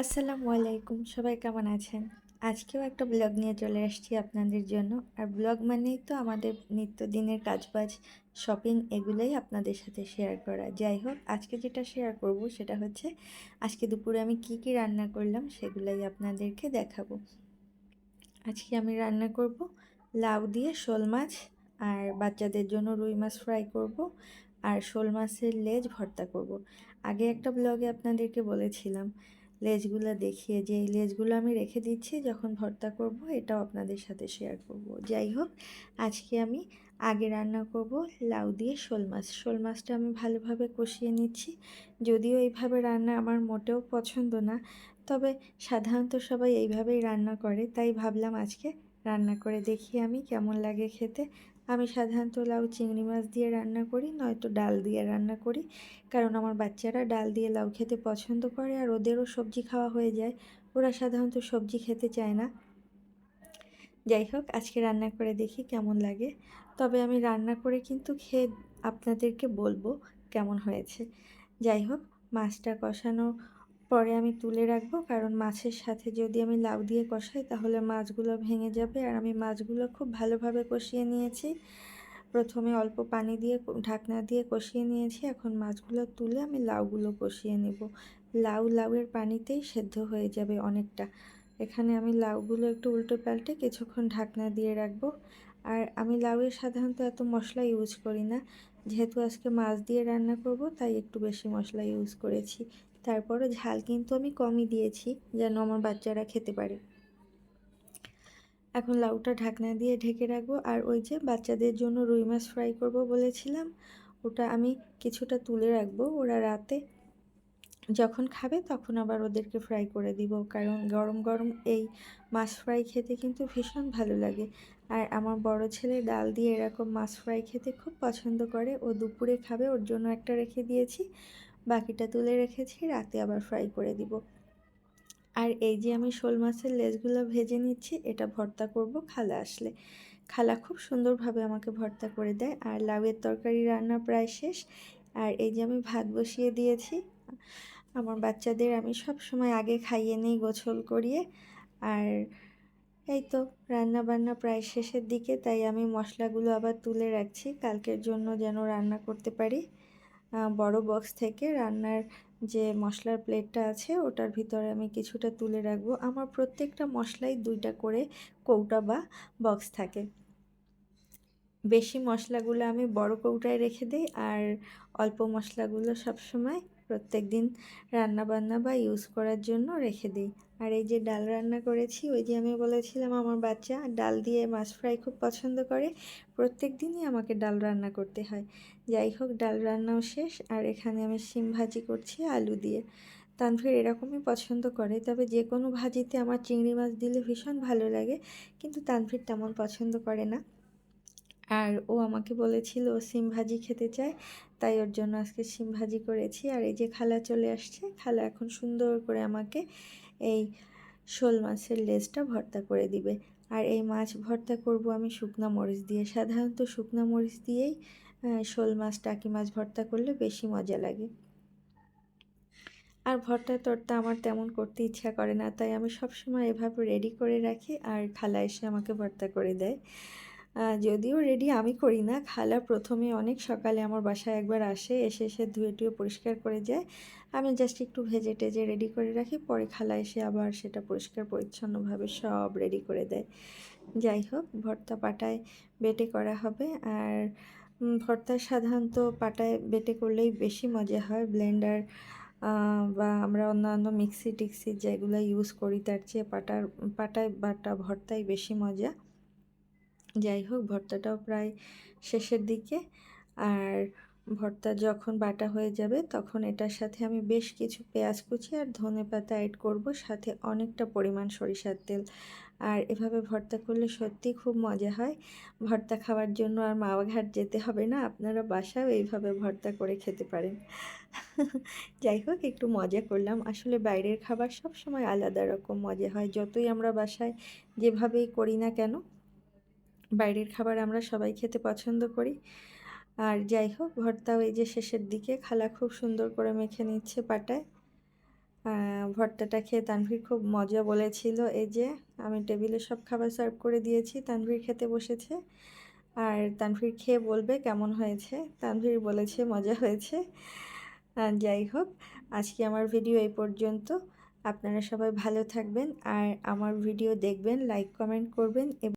আসসালামু আলাইকুম, সবাই কেমন আছেন? আজকেও একটা ব্লগ নিয়ে চলে আসছি আপনাদের জন্য। আর ব্লগ মানেই তো আমাদের নিত্যদিনের কাজবাজ, শপিং এগুলোই আপনাদের সাথে শেয়ার করা। যাই হোক, আজকে যেটা শেয়ার করব সেটা হচ্ছে, আজকে দুপুরে আমি কি কি রান্না করলাম সেগুলোই আপনাদেরকে দেখাবো। আজকে আমি রান্না করব লাউ দিয়ে শোল মাছ, আর বাচ্চাদের জন্য রুই মাছ ফ্রাই করব, আর শোল মাছের লেজ ভর্তা করব। আগে একটা ব্লগে আপনাদেরকে বলেছিলাম লেজগুলো দেখিয়ে, যে এই লেজগুলো আমি রেখে দিচ্ছি, যখন ভর্তা করব, এটাও আপনাদের সাথে শেয়ার করব। যাই হোক, আজকে আমি আগে রান্না করব লাউ দিয়ে শোল মাছ। শোল মাছটা আমি ভালোভাবে কষিয়ে নিচ্ছি। যদিও এইভাবে রান্না আমার মোটেও পছন্দ না, তবে সাধারণত সবাই এইভাবেই রান্না করে, তাই ভাবলাম আজকে রান্না করে দেখি আমি কেমন লাগে খেতে। আমি সাধারণত লাউ, চিংড়ি মাছ দিয়ে রান্না করি, নয়তো ডাল দিয়ে রান্না করি। কারণ আমার বাচ্চারা ডাল দিয়ে লাউ খেতে পছন্দ করে আর ওদেরও সবজি খাওয়া হয়ে যায়। ওরা সাধারণত সবজি খেতে চায় না। যাই হোক, আজকে রান্না করে দেখি কেমন লাগে। তবে আমি রান্না করে কিন্তু খেয়ে আপনাদেরকে বলব কেমন হয়েছে। যাই হোক, মাছটা কষানো পরে আমি তুলে রাখব। কারণ মাছের সাথে যদি আমি লাউ দিয়ে কষাই, তাহলে মাছগুলো ভেঙে যাবে। আর আমি মাছগুলো খুব ভালোভাবে কষিয়ে নিয়েছি। প্রথমে অল্প পানি দিয়ে ঢাকনা দিয়ে কষিয়ে নিয়েছি। এখন মাছগুলো তুলে আমি লাউগুলো কষিয়ে নেব। লাউ লাউয়ের পানিতেই সেদ্ধ হয়ে যাবে অনেকটা। এখানে আমি লাউগুলো একটু উল্টো পাল্টে কিছুক্ষণ ঢাকনা দিয়ে রাখব। আর আমি লাউয়ের সাধারণত এত মশলা ইউজ করি না। যেহেতু আজকে মাছ দিয়ে রান্না করব, তাই একটু বেশি মশলা ইউজ করেছি। তারপরও ঝাল কিন্তু আমি কমই দিয়েছি যেন আমার বাচ্চারা খেতে পারে। এখন লাউটা ঢাকনা দিয়ে ঢেকে রাখব আর ওই যে বাচ্চাদের জন্য রুই মাছ ফ্রাই করব বলেছিলাম, ওটা আমি কিছুটা তুলে রাখব ওরা রাতে। যখন খাবে তখন আবার ওদেরকে ফ্রাই করে দিব, কারণ গরম গরম এই মাছ ফ্রাই খেতে কিন্তু ভীষণ ভালো লাগে। আর আমার বড় ছেলে ডাল দিয়ে এরকম মাছ ফ্রাই খেতে খুব পছন্দ করে, ও দুপুরে খাবে, ওর জন্য একটা রেখে দিয়েছি। বাকিটা তুলে রেখেছি, রাতে আবার ফ্রাই করে দিব। আর এই যে আমি শোল মাছের লেজগুলো ভেজে নিচ্ছি, এটা ভর্তা করব খালা আসলে। খালা খুব সুন্দরভাবে আমাকে ভর্তা করে দেয়, আর লাউয়ের তরকারি রান্না প্রায় শেষ। আর এই যে আমি ভাত বসিয়ে দিয়েছি, আমার বাচ্চাদের আমি সব সময় আগে খাইয়ে নিই গোছল করিয়ে। আর এই তো রান্না বান্না প্রায় শেষের দিকে, তাই আমি মশলাগুলো আবার তুলে রাখছি, কালকের জন্য যেন রান্না করতে পারি। বড় বক্স থেকে রান্নার যে মশলার প্লেটটা আছে, ওটার ভিতরে আমি কিছুটা তুলে রাখব। আমার প্রত্যেকটা মশলাই দুইটা করে কৌটা বা বক্স থাকে। বেশি মশলাগুলো আমি বড় কৌটায় রেখে দিই, আর অল্প মশলাগুলো সবসময় প্রত্যেক দিন রান্নাবান্না বা ইউজ করার জন্য রেখে দিই। আর এই যে ডাল রান্না করেছি, ওই যে আমি বলেছিলাম আমার বাচ্চা, ডাল দিয়ে মাছ ফ্রাই খুব পছন্দ করে, প্রত্যেক দিনই আমাকে ডাল রান্না করতে হয়। যাই হোক, ডাল রান্নাও শেষ, আর এখানে আমি শিম ভাজি করছি আলু দিয়ে। তানভীর এরকমই পছন্দ করে, তবে যে কোনো ভাজিতে আমার চিংড়ি মাছ দিলে ভীষণ ভালো লাগে, কিন্তু তানভীর তেমন পছন্দ করে না। আর ও আমাকে বলেছিল সিম ভাজি খেতে চায় তাই ওর জন্য আজকে সিম ভাজি করেছি। আর এই যে খালা চলে আসছে, খালা এখন সুন্দর করে আমাকে এই শোল মাছের লেজটা ভর্তা করে দিবে। আর এই মাছ ভর্তা করব আমি শুকনা মরিচ দিয়ে। সাধারণত শুকনা মরিচ দিয়েই শোল মাছ, টাকি মাছ ভর্তা করলে বেশি মজা লাগে। আর ভর্তা তরতা আমার তেমন করতে ইচ্ছা করে না, তাই আমি সবসময় এভাবে রেডি করে রাখি। আর খালা এসে আমাকে ভর্তা করে দেয়। যদিও রেডি আমি করি না। খালা প্রথমে অনেক সকালে আমার বাসায় একবার আসে, এসে এসে ধুয়ে টুয়ে পরিষ্কার করে যায়। আমি জাস্ট একটু ভেজে টেজে রেডি করে রাখি, পরে খালা এসে আবার সেটা পরিষ্কার, পরিচ্ছন্নভাবে সব রেডি করে দেয়। যাই হোক, ভর্তা পাটায় বেটে করা হবে। আর ভর্তা সাধারণত পাটায় বেটে করলেই বেশি মজা হয়। ব্লেন্ডার বা আমরা অন্যান্য মিক্সি টিক্সি যেগুলো ইউজ করি, তার চেয়ে পাটার, পাটায় বাটা ভর্তাই বেশি মজা। যাই হোক, ভর্তাটাও প্রায় শেষের দিকে। আর ভর্তা যখন বাটা হয়ে যাবে, তখন এটার সাথে আমি বেশ কিছু পেঁয়াজ কুচি আর ধনে পাতা অ্যাড করব, সাথে অনেকটা পরিমাণ সরিষার তেল। আর এভাবে ভর্তা করলে সত্যি খুব মজা হয়। ভর্তা খাওয়ার জন্য আর মাওয়াঘাট যেতে হবে না, আপনারা বাসাও এইভাবে ভর্তা করে খেতে পারেন। যাই হোক, একটু মজা করলাম। আসলে বাইরের খাবার সব সময় আলাদা রকম মজা হয়। যতই আমরা বাসায় যেভাবেই করি না কেন বাইরের খাবার আমরা সবাই খেতে পছন্দ করি। আর যাই হোক, ভর্তাও এই যে শেষের দিকে, খালা খুব সুন্দর করে মেখে নিচ্ছে পাটায়। ভর্তাটা খেয়ে তানভীর খুব মজা বলেছিল। এই যে, আমি টেবিলে সব খাবার সার্ভ করে দিয়েছি, তানভীর খেতে বসেছে। আর তানভীর খেয়ে বলবে কেমন হয়েছে? তানভীর বলেছে মজা হয়েছে। যাই হোক, আজকে আমার ভিডিও এই পর্যন্ত। আপনারা সবাই ভালো থাকবেন। আর আমার ভিডিও দেখবেন, লাইক, কমেন্ট করবেন এবং